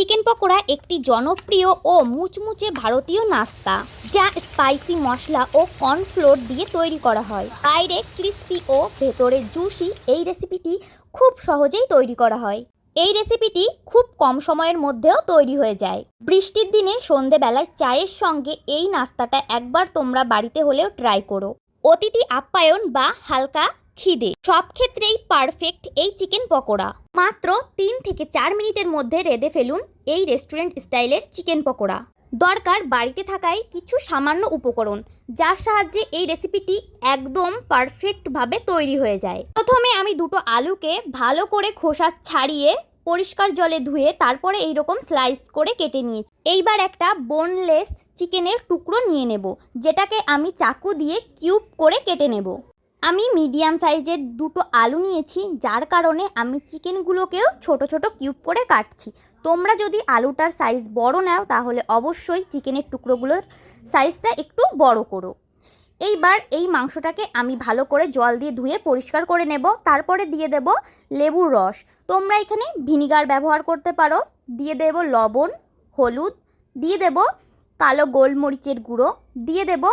Chicken pakora একটি জনপ্রিয় ও মুচমুচে ভারতীয় নাস্তা, যা স্পাইসি মশলা ও কর্নফ্লোর দিয়ে তৈরি করা হয়। বাইরে ক্রিস্পি ও ভেতরে জুসি এই রেসিপিটি খুব সহজেই তৈরি করা হয়। এই রেসিপিটি খুব কম সময়ের মধ্যেও তৈরি হয়ে যায়। বৃষ্টির দিনে সন্ধেবেলায় চায়ের সঙ্গে এই নাস্তাটা একবার তোমরা বাড়িতে হলেও ট্রাই করো। অতিথি আপ্যায়ন বা হালকা খিদে। সব ক্ষেত্রেই পারফেক্ট এই চিকেন পকোড়া। মাত্র তিন থেকে চার মিনিটের মধ্যে রেঁধে ফেলুন এই রেস্টুরেন্ট স্টাইলের চিকেন পকোড়া। দরকার বাড়িতে থাকায় কিছু সামান্য উপকরণ, যার সাহায্যে এই রেসিপিটি একদম পারফেক্টভাবে তৈরি হয়ে যায়। প্রথমে আমি দুটো আলুকে ভালো করে খোসা ছাড়িয়ে পরিষ্কার জলে ধুয়ে তারপরে এইরকম স্লাইস করে কেটে নিয়েছি। এইবার একটা বোনলেস চিকেনের টুকরো নিয়ে নেব, যেটাকে আমি চাকু দিয়ে কিউব করে কেটে নেব। আমি মিডিয়াম সাইজের দুটো আলু নিয়েছি, যার কারণে আমি চিকেনগুলোকেও ছোট ছোট কিউব করে কাটছি। তোমরা যদি আলুটার সাইজ বড় নাও, তাহলে অবশ্যই চিকেনের টুকরোগুলোর সাইজটা একটু বড় করো। এইবার এই মাংসটাকে আমি ভালো করে জল দিয়ে ধুয়ে পরিষ্কার করে নেব। তারপরে দিয়ে দেব লেবুর রস। তোমরা এখানে ভিনিগার ব্যবহার করতে পারো। দিয়ে দেব লবণ, হলুদ, দিয়ে দেব কালো গোলমরিচের গুঁড়ো, দিয়ে দেব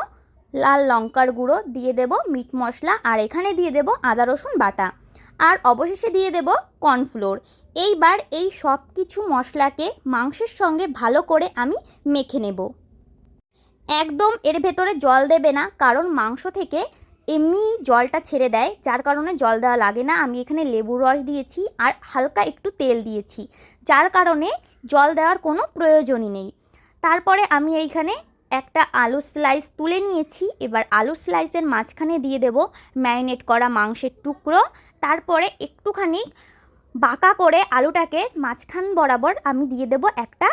লাল লঙ্কার গুঁড়ো দিয়ে দেব মিট মশলা আর এখানে দিয়ে দেব আদা, রসুন বাটা। আর অবশেষে দিয়ে দেব কর্নফ্লোর। এইবার এই সব কিছু মশলাকে মাংসের সঙ্গে ভালো করে আমি মেখে নেব। একদম এর ভেতরে জল দেবে না, কারণ মাংস থেকে এমনি জলটা ছেড়ে দেয়, যার কারণে জল দেওয়া লাগে না। আমি এখানে লেবুর রস দিয়েছি আর হালকা একটু তেল দিয়েছি, যার কারণে জল দেওয়ার কোনো প্রয়োজনই নেই। তারপরে আমি এইখানে একটা আলু স্লাইস তুলে নিয়েছি। এবার আলু স্লাইসের মাঝখানে দিয়ে দেব ম্যারিনেট করা মাংসের টুকরো। তারপরে একটুখানি বাঁকা করে আলুটাকে মাঝখান বরাবর আমি দিয়ে দেব একটা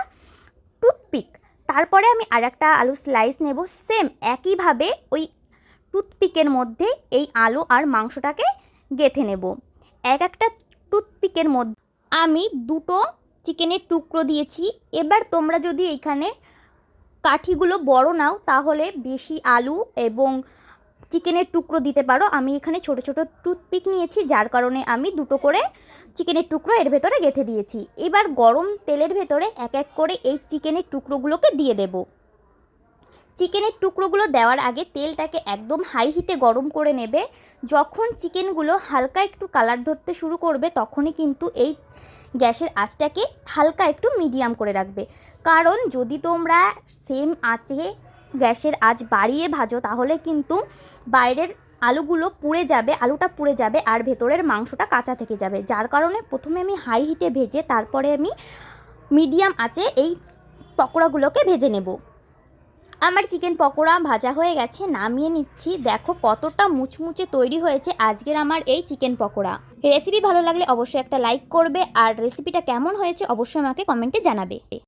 টুথপিক তারপরে আমি আর একটা আলু স্লাইস নেব। সেম একইভাবে ওই টুথপিকের মধ্যে এই আলু আর মাংসটাকে গেথে নেব। এক একটা টুথপিকের মধ্যে আমি দুটো চিকেনের টুকরো দিয়েছি। এবার তোমরা যদি এখানে কাঠিগুলো বড় নাও, তাহলে বেশি আলু এবং চিকেনের টুকরো দিতে পারো। আমি এখানে ছোট ছোট টুথপিক নিয়েছি, যার কারণে আমি দুটো করে চিকেনের টুকরো এর ভেতরে গেঁথে দিয়েছি। এবার গরম তেলের ভেতরে এক এক করে এই চিকেনের টুকরোগুলোকে দিয়ে দেব। চিকেনের টুকরোগুলো দেওয়ার আগে তেলটাকে একদম হাই হিটে গরম করে নেবে। যখন চিকেনগুলো হালকা একটু কালার ধরতে শুরু করবে, তখনই কিন্তু এই গ্যাসের আঁচটাকে হালকা একটু মিডিয়াম করে রাখবে। কারণ যদি তোমরা সেম আঁচে গ্যাসের আঁচ বাড়িয়ে ভাজো, তাহলে কিন্তু বাইরের আলুগুলো পুড়ে যাবে, আলুটা পুড়ে যাবে আর ভেতরের মাংসটা কাঁচা থেকে যাবে। যার কারণে প্রথমে আমি হাই হিটে ভেজে তারপরে আমি মিডিয়াম আঁচে এই পকোড়াগুলোকে ভেজে নেব। আমার চিকেন পকোড়া ভাজা হয়ে গেছে, নামিয়ে নিচ্ছি। দেখো কতটা মুচমুচে তৈরি হয়েছে আজকের আমার এই চিকেন পকোড়া। রেসিপি ভালো লাগলে অবশ্যই একটা লাইক করবে, আর রেসিপিটা কেমন হয়েছে অবশ্যই আমাকে কমেন্টে জানাবে।